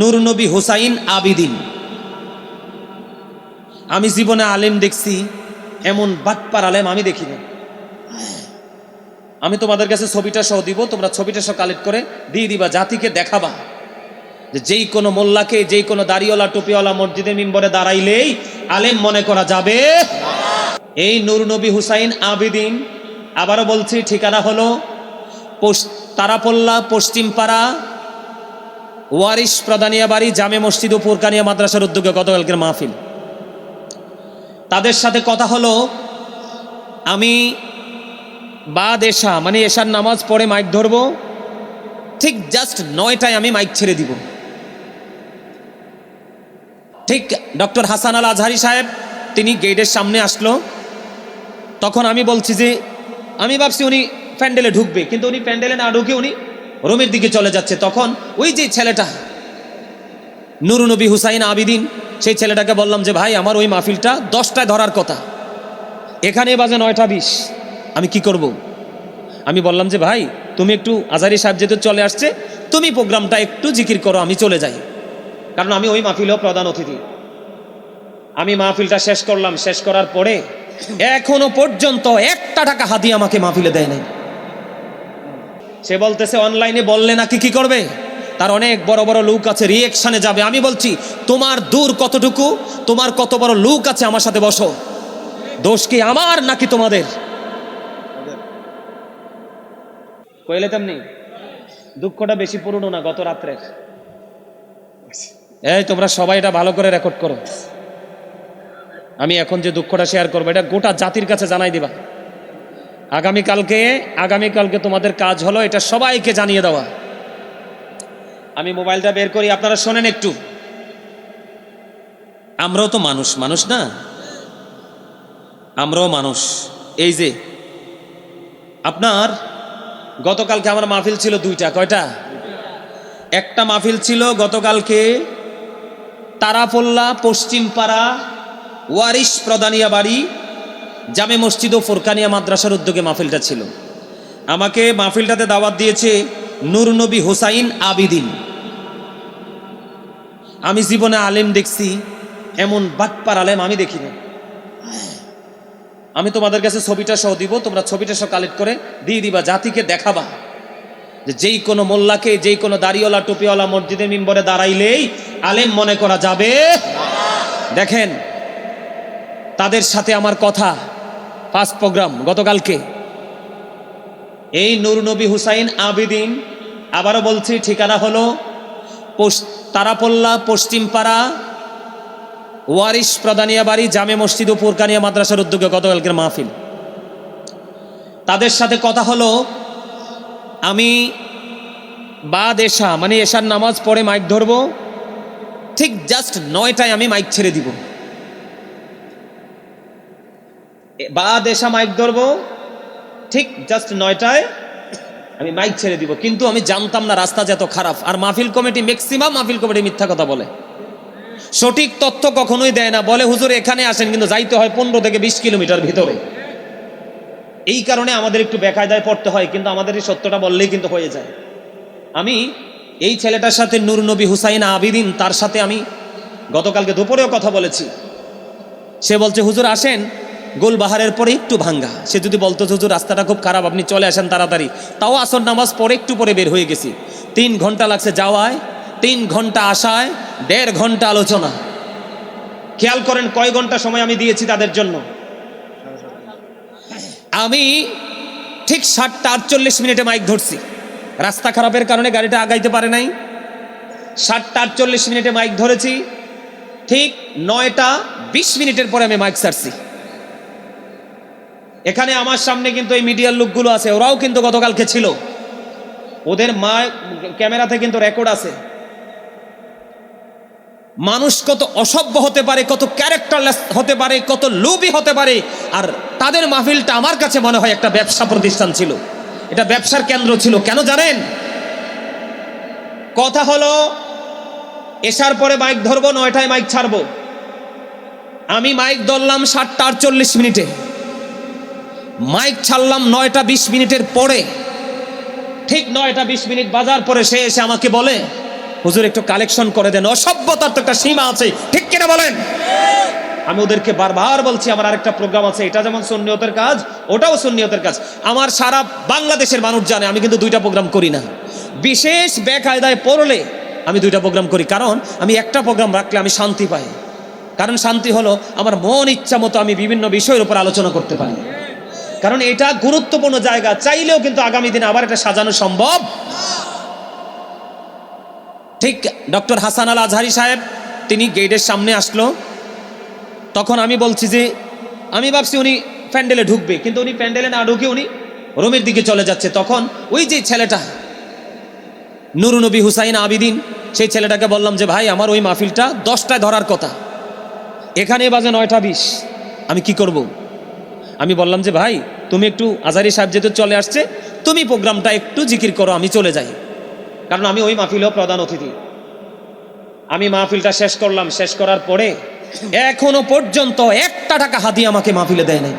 নূর নবী হুসাইন আবিদিন। আমি জীবনে আলেম দেখছি, এমন বাটপার আলেম আমি দেখিনি আমি তোমাদের কাছে ছবিটা সহ দিব, তোমরা ছবিটা সহ কালেক্ট করে দিয়ে দিবা, জাতিকে দেখাবা। যেই কোনো মোল্লাকে, যেই কোনো দাড়িওয়ালা, টুপিওয়ালা মসজিদের মিম্বরে দাঁড়াইলেই আলেম মনে করা যাবে। এই নূর নবী হুসাইন আবিদিন, আবারও বলছি, ঠিকানা হলো তারাপল্লা, পশ্চিমপাড়া ওয়ারিশ প্রদানিয়া বাড়ি, জামে মসজিদ ও পুরকানিয়া মাদ্রাসার উদ্যোগে গতকালকের মাহফিল। তাদের সাথে কথা হলো, আমি বাদ এশা মানে এশার নামাজ পড়ে মাইক ধরবো, ঠিক জাস্ট নয়টায় আমি মাইক ছেড়ে দিব। ঠিক ডক্টর হাসান আল আজহারি সাহেব, তিনি গেটের সামনে আসলো। তখন আমি বলছি যে, আমি ভাবছি উনি প্যান্ডেলে ঢুকবে, কিন্তু উনি প্যান্ডেলে না ঢুকে উনি রোমের দিকে চলে যাচ্ছে। তখন ওই যে ছেলেটা, নুরুনবী হুসাইন আবিদিন, সেই ছেলেটাকে বললাম যে, ভাই, আমার ওই মাহফিলটা দশটায় ধরার কথা। এখানে বাজে নয়টা বিশ। আমি কি করব। আমি বললাম যে, ভাই, তুমি একটু আজারি সাহেব যেহেতু চলে আসছে, তুমি প্রোগ্রামটা একটু জিকির করো, আমি চলে যাই। কারণ আমি ওই মাহফিলেও প্রধান অতিথি। আমি মাহফিলটা শেষ করলাম। শেষ করার পরে এখনও পর্যন্ত একটা টাকা হাতি আমাকে মাহফিলে দেয় নাই। সে বলতেছে অনলাইনে বললে নাকি কি করবে? তার অনেক বড় বড় লুক আছে রিয়েকশনে যাবে। আমি বলছি, তোমার দূর কতটুকু? তোমার কত বড় লুক আছে আমার সাথে বসো। দোষ কি আমার নাকি তোমাদের? কইলে তেমনি। দুঃখটা বেশি পুরনো না, গত রাত্রের। এই, তোমরা সবাই এটা ভালো করে রেকর্ড করো। আমি এখন যে দুঃখটা শেয়ার করব, এটা গোটা জাতির কাছে জানাই দিবা। আগামীকালকে আগামীকালকে তোমাদের কাজ হলো এটা সবাইকে জানিয়ে দেওয়া। আমি মোবাইলটা বের করি, আপনারা শোনেন একটু। আমরাও তো মানুষ মানুষ না? আমরাও মানুষ। এই যে, আপনার গতকালকে আমার মাহফিল ছিল দুইটা, কয়টা? একটা মাহফিল ছিল গতকালকে তারাপল্লা, পশ্চিমপাড়া, ওয়ারিশ প্রদানিয়া বাড়ি জামে মসজিদ ও ফোরকানিয়া মাদ্রাসার উদ্যোগে মাহফিলটা ছিল। আমাকে মাহফিলটাতে দাওয়াত দিয়েছে নূর নবী হুসাইন আবিদিন। আমি জীবনে আলেম দেখছি, এমন বাটপার আলেম আমি দেখিনি। আমি তোমাদের কাছে ছবিটা সহ দিব, তোমরা ছবিটা সহ কালেক্ট করে দিয়ে দিবা, জাতিকে দেখাবা। যেই কোনো মোল্লাকে, যেই কোনো দাড়িওয়ালা, টুপিওয়ালা মসজিদের মিম্বরে দাঁড়াইলেই আলেম মনে করা যাবে। দেখেন, তাদের সাথে আমার কথা ফার্স্ট প্রোগ্রাম গতকালকে। এই নূর নবী হুসাইন আবিদিন আবারও বলছি, ঠিকানা হলো তারাপল্লা, পশ্চিমপাড়া, ওয়ারিশ প্রদানিয়া বাড়ি জামে মসজিদ ও পুরকানিয়া মাদ্রাসার উদ্যোগে গতকালকের মাহফিল। তাদের সাথে কথা হলো, আমি বাদ এশা মানে এশার নামাজ পড়ে মাইক ধরবো, ঠিক জাস্ট নয়টায় আমি মাইক ছেড়ে দিব। বাদ এশা মাইক ধরবো। ঠিক জাস্ট নয়টায় আমি মাইক ছেড়ে দিব। কিন্তু আমি জানতাম না রাস্তা যে এত খারাপ। আর মাহফিল কমিটি ম্যাক্সিমাম মাহফিল কমিটি মিথ্যা কথা বলে। সঠিক তথ্য কখনোই দেয় না। বলে, হুজুর, এখানে আসেন। কিন্তু যাইতে হয় পনেরো থেকে বিশ কিলোমিটার ভিতরে। এই কারণে আমাদের একটু বেকায়দায় পড়তে হয়। কিন্তু আমাদের এই সত্যটা বললেই কিন্তু হয়ে যায়। আমি এই ছেলেটার সাথে নূর নবী হুসাইন আবিদিন, তার সাথে আমি গতকালকে দুপুরেও কথা বলেছি। সে বলছে, হুজুর, আসেন। গোলবাহারের পরে একটু ভাঙ্গা। সে যদি বলতো, হুজুর, রাস্তাটা খুব খারাপ, আপনি চলে আসেন তাড়াতাড়ি। তাও আসর নামাজ পরে একটু পরে বের হয়ে গেছি। তিন ঘণ্টা লাগছে যাওয়ায়, তিন ঘণ্টা আসায়, দেড় ঘণ্টা আলোচনা। খেয়াল করেন কয় ঘণ্টা সময় আমি দিয়েছি তাদের জন্য। আমি ঠিক সাতটা আটচল্লিশ মিনিটে মাইক ধরছি। রাস্তা খারাপের কারণে গাড়িটা আগাইতে পারে নাই। সাতটা আটচল্লিশ মিনিটে মাইক ধরেছি। ঠিক নয়টা বিশ মিনিটের পরে আমি মাইক ছাড়ছি এখানে আমার সামনে কিন্তু এই মিডিয়ার লোকগুলো আছে, ওরাও কিন্তু গতকালকে ছিল। ওদের মা, ক্যামেরাতে কিন্তু রেকর্ড আছে। মানুষ কত অসভ্য হতে পারে, কত ক্যারেক্টারলেস হতে পারে, কত লোভী হতে পারে, আর তাদের মাহফিলটা আমার কাছে মনে হয় একটা ব্যবসা প্রতিষ্ঠান ছিল। এটা ব্যবসার কেন্দ্র ছিল, কেন জানেন? কথা হলো, এসার পরে মাইক ধরবো, নয়টায় মাইক ছাড়বো। আমি মাইক ধরলাম সাতটা আটচল্লিশ মিনিটে। মাইক ছাড়লাম নয়টা বিশ মিনিটের পরে। ঠিক নয়টা বিশ মিনিট বাজার পরে সে এসে আমাকে বলে, হুজুর, একটু কালেকশন করে দেন, অসভ্যতার তো একটা সীমা আছে। ঠিক কিনা বলেন? আমি ওদেরকে বারবার বলছি, আমার আরেকটা প্রোগ্রাম আছে, এটা যেমন সুন্নিয়তের কাজ, ওটাও সুন্নিয়তের কাজ। আমার সারা বাংলাদেশের মানুষ জানে, আমি কিন্তু দুইটা প্রোগ্রাম করি না। বিশেষ বেকায়দায় পড়লে আমি দুইটা প্রোগ্রাম করি, কারণ আমি একটা প্রোগ্রাম রাখলে আমি শান্তি পাই। কারণ শান্তি হলো, আমার মন ইচ্ছা মতো আমি বিভিন্ন বিষয়ের উপর আলোচনা করতে পারি। কারণ এটা গুরুত্বপূর্ণ জায়গা। চাইলেও কিন্তু আগামী দিনে আবার এটা সাজানো সম্ভব। ঠিক ডক্টর হাসান আল আজহারি সাহেব, তিনি গেটের সামনে আসলো। তখন আমি বলছি যে, আমি ভাবছি উনি প্যান্ডেলে ঢুকবে, কিন্তু উনি প্যান্ডেলে না ঢুকে উনি রুমের দিকে চলে যাচ্ছে। তখন ওই যে ছেলেটা নুরুনবী হুসাইন আবিদিন, সেই ছেলেটাকে বললাম যে, ভাই, আমার ওই মাহফিলটা দশটায় ধরার কথা। এখানে বাজে নয়টা বিশ। আমি কি করব। আমি বললাম যে, ভাই, তুমি একটু আজারি সাহেব যেহেতু চলে আসছে, তুমি প্রোগ্রামটা একটু জিকির করো, আমি চলে যাই। কারণ আমি ওই মাহফিলেও প্রধান অতিথি। আমি মাহফিলটা শেষ করলাম, শেষ করার পরে এখনও পর্যন্ত একটা টাকা হাতি আমাকে মাহফিলে দেয় নাই।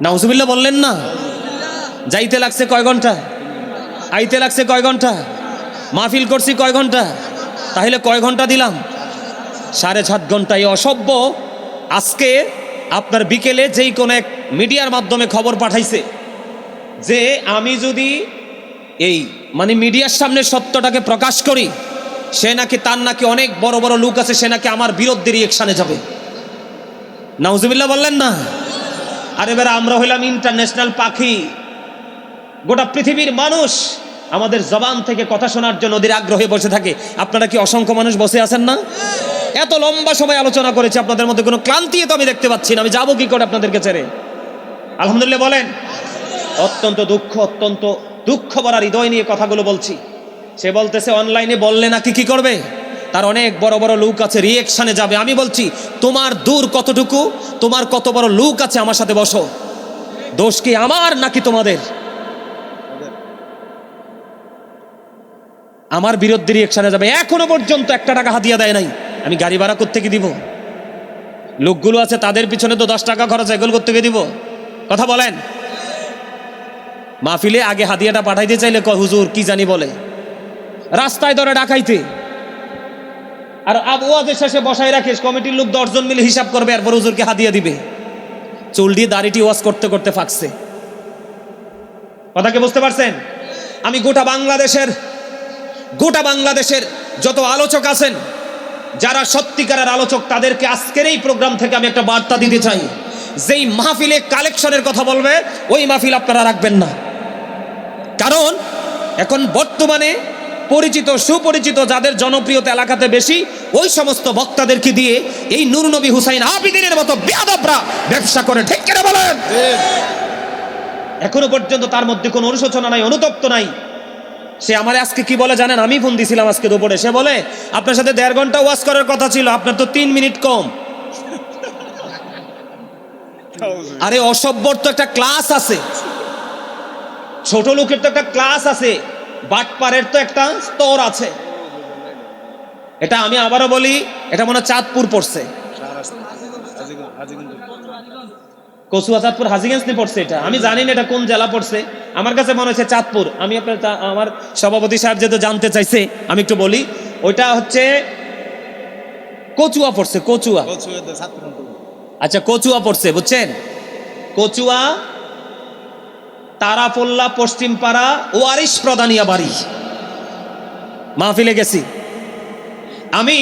নাউজুবিল্লা বললেন না। যাইতে লাগছে কয় ঘণ্টা? আইতে লাগছে কয় ঘণ্টা? মাহফিল করছি কয় ঘণ্টা? তাহলে কয় ঘণ্টা দিলাম? সাড়ে সাত ঘণ্টা এই অসভ্য। আজকে আপনার বিকেলে যেই কোনো এক মিডিয়ার মাধ্যমে খবর পাঠাইছে যে আমি যদি এই মানে মিডিয়ার সামনে সত্যটাকে প্রকাশ করি, সে নাকি তার নাকি অনেক বড় বড় লোক আছে, সে নাকি আমার বিরুদ্ধে রিয়েকশানে যাবে। নাউজুবিল্লাহ বললেন না? আর এবার আমরা হইলাম ইন্টারন্যাশনাল পাখি। গোটা পৃথিবীর মানুষ আমাদের জবান থেকে কথা শোনার জন্য ওদের আগ্রহে বসে থাকে। আপনারা কি অসংখ্য মানুষ বসে আছেন না? এত লম্বা সময় আলোচনা করেছি, আপনাদের মধ্যে কোনো ক্লান্তি তো আমি দেখতে পাচ্ছি না, আমি যাব কি করে আপনাদেরকে ছেড়ে? আলহামদুলিল্লাহ বলেন। অত্যন্ত দুঃখ অত্যন্ত দুঃখ ভরা হৃদয় নিয়ে কথাগুলো বলছি। সে বলতেছে, অনলাইনে বললে নাকি কি করবে? তার অনেক বড় বড় লোক আছে রিয়েকশনে যাবে। আমি বলছি, তোমার দূর কতটুকু? তোমার কত বড় লোক আছে আমার সাথে বসো। দোষ কি আমার নাকি তোমাদের? আমার বিরুদ্ধে রিয়েকশনে যাবে। এখনও পর্যন্ত একটা টাকা হাতিয়া দেয় নাই। আমি গাড়ি ভাড়া করতে কি দিব? লোকগুলো আছে, তাদের পিছনে তো দশ টাকা খরচ এগুলো গিয়ে দিব? কথা বলেন। মাহফিলে আগে হাদিয়াটা পাঠাইতে চাইলে ক হুজুর, কি জানি বলে? রাস্তায় ধরে ডাকাইতে। আর আবহাওয়াদের শেষে বসাই রাখিস, কমিটির লোক দশজন মিলে হিসাব করবে, এরপর হুজুরকে হাদিয়া দিবে। চুল দিয়ে দাড়িটি ওয়াশ করতে করতে ফাঁকছে। কথা কি বুঝতে পারছেন? আমি গোটা বাংলাদেশের গোটা বাংলাদেশের যত আলোচক আছেন যারা সত্যিকারের আলোচক তাদেরকে আজকের এই প্রোগ্রাম থেকে আমি একটা বার্তা দিতে চাই। যেই মাহফিলে কালেকশনের কথা বলবে ওই মাহফিল আপনারা রাখবেন না। কারণ এখন বর্তমানে পরিচিত সুপরিচিত যাদের জনপ্রিয়তা এলাকাতে বেশি ওই সমস্ত বক্তাদেরকে দিয়ে এই নুরনবী হুসাইন আবিদিনের মতো বেয়াদবরা ব্যবসা করে ঠিক কেনা বলেন? এখনও পর্যন্ত তার মধ্যে কোনো অনুশোচনা নাই অনুতপ্ত নাই। সে আমার আজকে কি বলে জানেন? আমি ফোন দিছিলাম আজকে দুপুরে। সে বলে, আপনার সাথে দেড় ঘণ্টা ওয়াশ করার কথা ছিল, আপনার তো তিন মিনিট কম। আরে, অসভ্যর তো একটা ক্লাস আছে। ছোট লোকের তো একটা ক্লাস আছে। বাটপারের তো একটা স্তর আছে। এটা আমি আবারও বলি, এটা মনে চাঁদপুর পড়ছে। কচুয়া চাঁদপুর হাজিগঞ্জ নিয়ে পড়ছে এটা। আমি জানি না এটা কোন জেলা পড়ছে। আমার কাছে মনে হচ্ছে চাঁদপুর। আমি আপনার আমার সভাপতি সাহেব যেহেতু জানতে চাইছে আমি একটু বলি ওইটা হচ্ছে কচুয়া পড়ছে কচুয়া। আচ্ছা কচুয়া পড়ছে বুঝছেন? কচুয়া তারাপোল্লা পশ্চিমপাড়া ওয়ারিশ প্রদানিয়া বাড়ি। মাহফিলে গেছি। আমি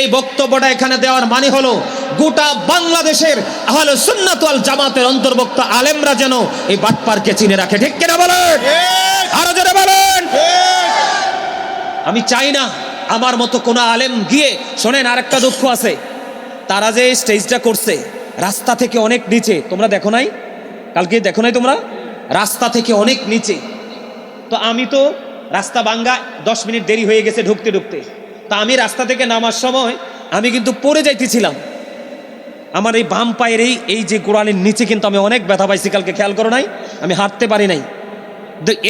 এই বক্তব্যটা এখানে দেওয়ার মানে হলো গোটা বাংলাদেশের আহলে সুন্নাত ওয়াল জামাতের অন্তর্ভুক্ত আলেমরা যেন এই বাটপারকে চিনে রাখে। ঠিক কিনা বলেন? আরও জোরে বলেন। আমি চাই না আমার মতো কোনো আলেম গিয়ে শোনেন আরেকটা দুঃখ আছে। তারা যে স্টেজটা করছে রাস্তা থেকে অনেক নিচে তোমরা দেখো নাই? কালকে দেখো নাই তোমরা? রাস্তা থেকে অনেক নিচে। তো আমি তো রাস্তা বাঙ্গা দশ মিনিট দেরি হয়ে গেছে ঢুকতে ঢুকতে। তা আমি রাস্তা থেকে নামার সময় আমি কিন্তু পড়ে যাইতেছিলাম। আমার এই বাম পায়ের এই এই যে গোড়ালির নিচে কিন্তু আমি অনেক ব্যথা পাইছি, কালকে খেয়াল করো নাই? আমি হাঁটতে পারি নাই।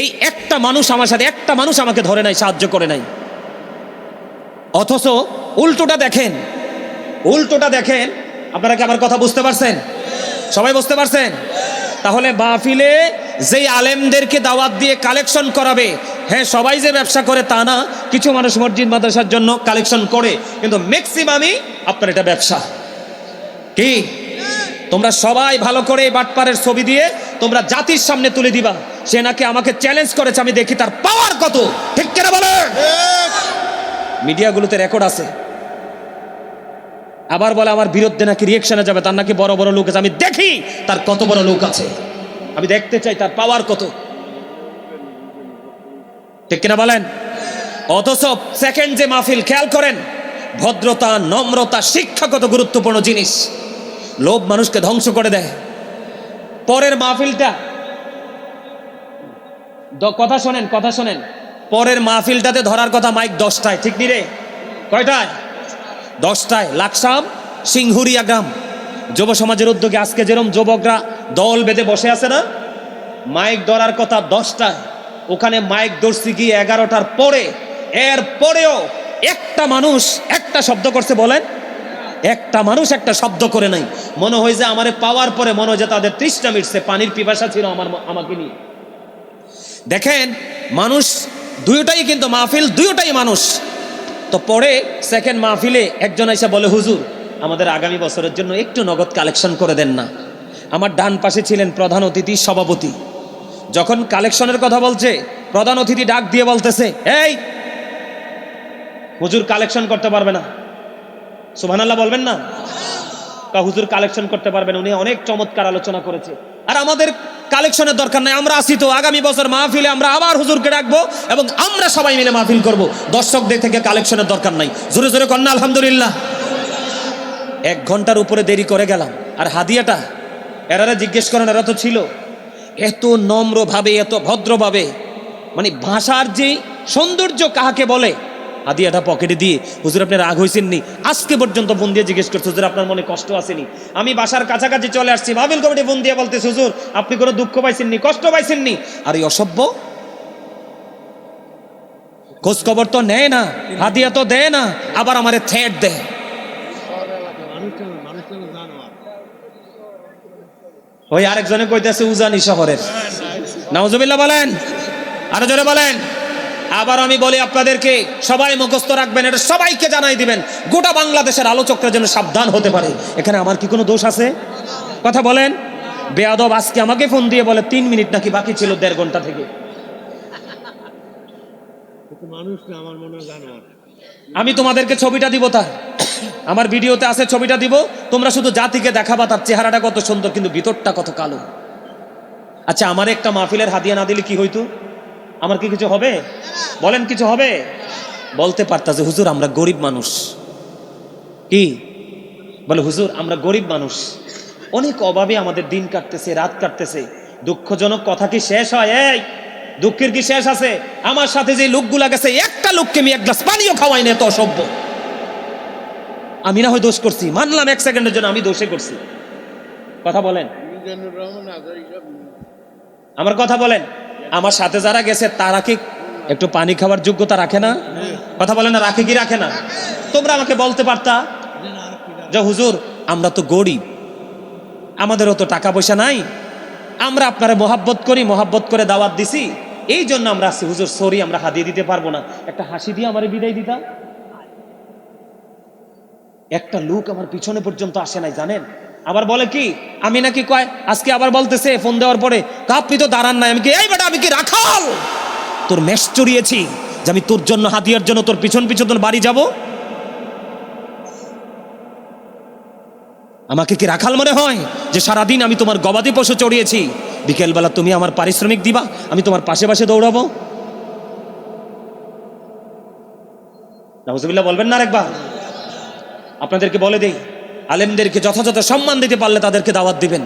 এই একটা মানুষ আমার সাথে, একটা মানুষ আমাকে ধরে নাই, সাহায্য করে নাই। অথচ উল্টোটা দেখেন উল্টোটা দেখেন, আপনারা কি আমার কথা বুঝতে পারছেন? সবাই বুঝতে পারছেন? তাহলে মাহফিলে যেই আলেমদেরকে দাওয়াত দিয়ে কালেকশন করাবে হ্যাঁ সবাই যে ব্যবসা করে তা না, কিছু মানুষ মসজিদ, মাদ্রাসার জন্য কালেকশন করে, কিন্তু ম্যাক্সিমামই আপনার এটা ব্যবসা। কি? তোমরা সবাই ভালো করে বাটপারের ছবি দিয়ে তোমরা জাতির সামনে তুলে দিবা। সে নাকি আমাকে চ্যালেঞ্জ করেছে, আমি দেখি তার পাওয়ার কত। ঠিক কেনা বলে? মিডিয়াগুলোতে রেকর্ড আছে। আবার বলে, আমার বিরুদ্ধে নাকি রিয়েকশনে যাবে, তার নাকি বড় বড় লোক আছে। আমি দেখি তার কত বড় লোক আছে। আমি দেখতে চাই তার পাওয়ার কত। ঠিক কিনা বলেন? অথচ সেকেন্ড যে মাহফিল, খেয়াল করেন ভদ্রতা, নম্রতা শিক্ষা কত গুরুত্বপূর্ণ জিনিস। লোভ মানুষকে ধ্বংস করে দেয়। পরের মাহফিলটা কথা শোনেন কথা শোনেন। পরের মাহফিলটাতে ধরার কথা মাইক দশটায়, ঠিক নি রে? কয়টায়? দশটায়। লাকসাম, সিংহুরিয়া গ্রাম। যুব সমাজের উদ্যোগে আজকে যেরম যুবকরা দল বেঁধে বসে আছে না, মাইক ধরার কথা দশটায়। ওখানে মাইক ধরছি কি এগারোটার পরে। এর পরেও একটা মানুষ একটা শব্দ করছে, বলেন। একটা মানুষ একটা শব্দ করে নাই। মনে হয় যে আমারে পাওয়ার পরে মনে হয় যে তাদের তৃষ্ণা মিটছে, পানির পিপাসা ছিল আমার আমাকে নিয়ে। দেখেন, মানুষ দুইটাই কিন্তু মাহফিল, দুইটাই মানুষ। তো পরে সেকেন্ড মাহফিলে একজন এসে বলে, হুজুর, আমাদের আগামী বছরের জন্য একটু নগদ কালেকশন করে দেন না। আমার ডান পাশে ছিলেন প্রধান অতিথি, সভাপতি। যখন কালেকশনের কথা বলছে, প্রধান অতিথি ডাক দিয়ে বলতেছে, এই হুজুর কালেকশন করতে পারবে না। সুবহানাল্লাহ বলবেন না? হুজুর কালেকশন করতে পারবেন, উনি অনেক চমৎকার আলোচনা করেছে। আর আমাদের কালেকশনের দরকার নাই, আমরা আসি তো, আগামী বছর মাহফিলে আমরা আবার হুজুরকে ডাকবো এবং আমরা সবাই মিলে মাহফিল করব। দর্শকদের থেকে কালেকশনের দরকার নাই। জোরে জোরে কন্যা, আলহামদুলিল্লাহ। এক ঘণ্টার উপরে দেরি করে গেলাম। আর হাদিয়াটা, এরারা জিজ্ঞেস করেন, এরা তো ছিল। এত নম্রভাবে, এত ভদ্রভাবে মানে ভাষার যে সৌন্দর্য কাহাকে বলে হাদিয়াটা পকেটে দিয়ে হুজুর আপনি রাগ হয়েছেন নি আজকে পর্যন্ত ফোন দিয়ে জিজ্ঞেস করছে হুজুর আপনার মনে কষ্ট আসেনি? আমি বাসার কাছাকাছি চলে আসছি মাহবিল কমিটি ফোন দিয়ে বলতে হুজুর আপনি কোনো দুঃখ পাইছেননি কষ্ট পাইছেননি? আর এই অসভ্য। খোঁজ খবর তো নেয় না হাদিয়া তো দেয় না আবার আমার থ্রেট দেয়। ওই আরেকজনে কইতেছে উজানি শহরের। নাউজুবিল্লাহ বলেন আরও জোরে বলেন। আবার আমি বলি আপনাদেরকে সবাই মুখস্থ রাখবেন এটা সবাইকে জানাই দিবেন। গোটা বাংলাদেশের আলোচকরা যেন সাবধান হতে পারে। এখানে আমার কি কোনো দোষ আছে? কথা বলেন। বেয়াদব আজকে আমাকে ফোন দিয়ে বলে তিন মিনিট নাকি বাকি ছিল দেড় ঘণ্টা থেকে। আমি তোমাদেরকে ছবিটা দিব তার। আমার ভিডিওতে আছে ছবিটা দিব। তোমরা শুধু জাতিকে দেখাবা তার চেহারাটা কত সুন্দর কিন্তু ভিতরটা কত কালো। আচ্ছা আমার একটা মাহফিলের হাদিয়া না দিলে কি হইতো? আমার কি কিছু হবে? বলেন কিছু হবে? বলতে পারতা যে হুজুর আমরা গরিব মানুষ। কি? বলে হুজুর আমরা গরিব মানুষ। অনেক অভাবে আমাদের দিন কাটতেছে রাত কাটতেছে। দুঃখজনক কথা কি শেষ হয়? এই দুঃখের কি শেষ আছে? আমার সাথে যে লোকগুলা গেছে একটা লোককে আমি এক গ্লাস পানিও খাওয়াই না এত অসভ্য। আমি না হয় দোষ করছি মানলাম এক সেকেন্ডের জন্য আমি দোষে করছি। কথা বলেন। আমার কথা বলেন। আমার সাথে যারা গেছে, তারা কি একটু পানি খাওয়ার যোগ্যতা রাখে না? কথা বলেন না, রাখে কি রাখে না? তোমরা আমাকে বলতে পারতা যে, হুজুর, আমরা তো গরিব। আমাদেরও তো টাকা পয়সা নাই। আমরা আপনারা মোহাব্বত করি, মোহাব্বত করে দাওয়াত দিছি। এই জন্য আমরা আসছি হুজুর সরি আমরা হাদিয়ে দিতে পারব না। একটা হাসি দিয়ে আমার বিদায় দিতাম একটা লোক আমার পিছনে পর্যন্ত আসে নাই, জানেন? আবার বলে কি? আমি নাকি কয় আজকে আবার বলতেছে ফোন দেওয়ার পরে "কা, আপনি তো দাঁড়ান নাই। আমি কি এই বেটা আমি কি রাখাল? তোর মেষ চড়িয়েছি যে আমি তোর জন্য হাতিয়ার জন্য তোর পিছন পিছন তোর বাড়ি যাব? আমাকে কি রাখাল মনে হয় যে সারাদিন আমি তোমার গবাদি পশু চড়িয়েছি? বিকেলবেলা তুমি আমার পারিশ্রমিক দিবা আমি তোমার পাশে পাশে দৌড়াবো? নাউজুবিল্লাহ বলবেন না আরেকবার। আপনাদেরকে বলে দেই আলেমদেরকে যথাযথ সম্মান দিতে পারলে তাদেরকে দাওয়াত দিবেন।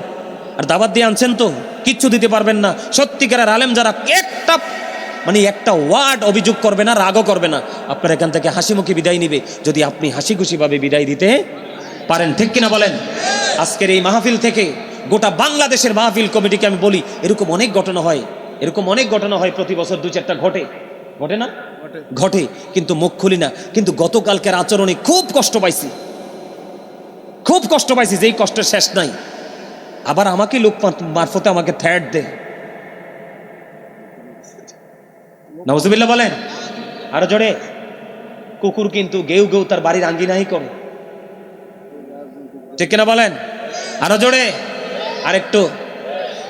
আর দাওয়াত দিয়ে আনছেন তো কিচ্ছু দিতে পারবেন না। সত্যিকারের আলেম যারা একটা মানে একটা ওয়ার্ড অভিযোগ করবে না রাগও করবে না। আপনার এখান থেকে হাসি মুখে বিদায় নিবে। যদি আপনি হাসি খুশিভাবে বিদায় দিতে পারেন ঠিক কিনা বলেন? আজকের এই মাহফিল থেকে গোটা বাংলাদেশের মাহফিল কমিটিকে আমি বলি এরকম অনেক ঘটনা হয়। এরকম অনেক ঘটনা হয় প্রতি বছর দু চারটা ঘটে। ঘটে না? ঘটে কিন্তু মুখ খুলি না। কিন্তু গতকালকের আচরণে খুব কষ্ট পাইছি। খুব কষ্ট পাইছি যেই কষ্টের শেষ নাই। আবার আমাকে লোক মারফতে আমাকে থ্যাট দে। নজবিল্লা বলেন, আরও জোরে, কুকুর কিন্তু গেউ গেউ তার বাড়ির আঙ্গিনাই করে। ঠিক কিনা বলেন? আরও জোরে, আরেকটু।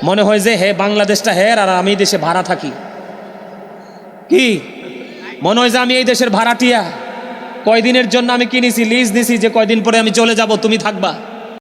মনে হয় যে হে বাংলাদেশটা হের আর আমি দেশে ভাড়া থাকি। কি? মনে হয় যে আমি এই দেশের ভাড়াটিয়া। কয়দিনের জন্য আমি কিনেছি লিজ দিছি যে কয়দিন পরে আমি চলে যাব তুমি থাকবা।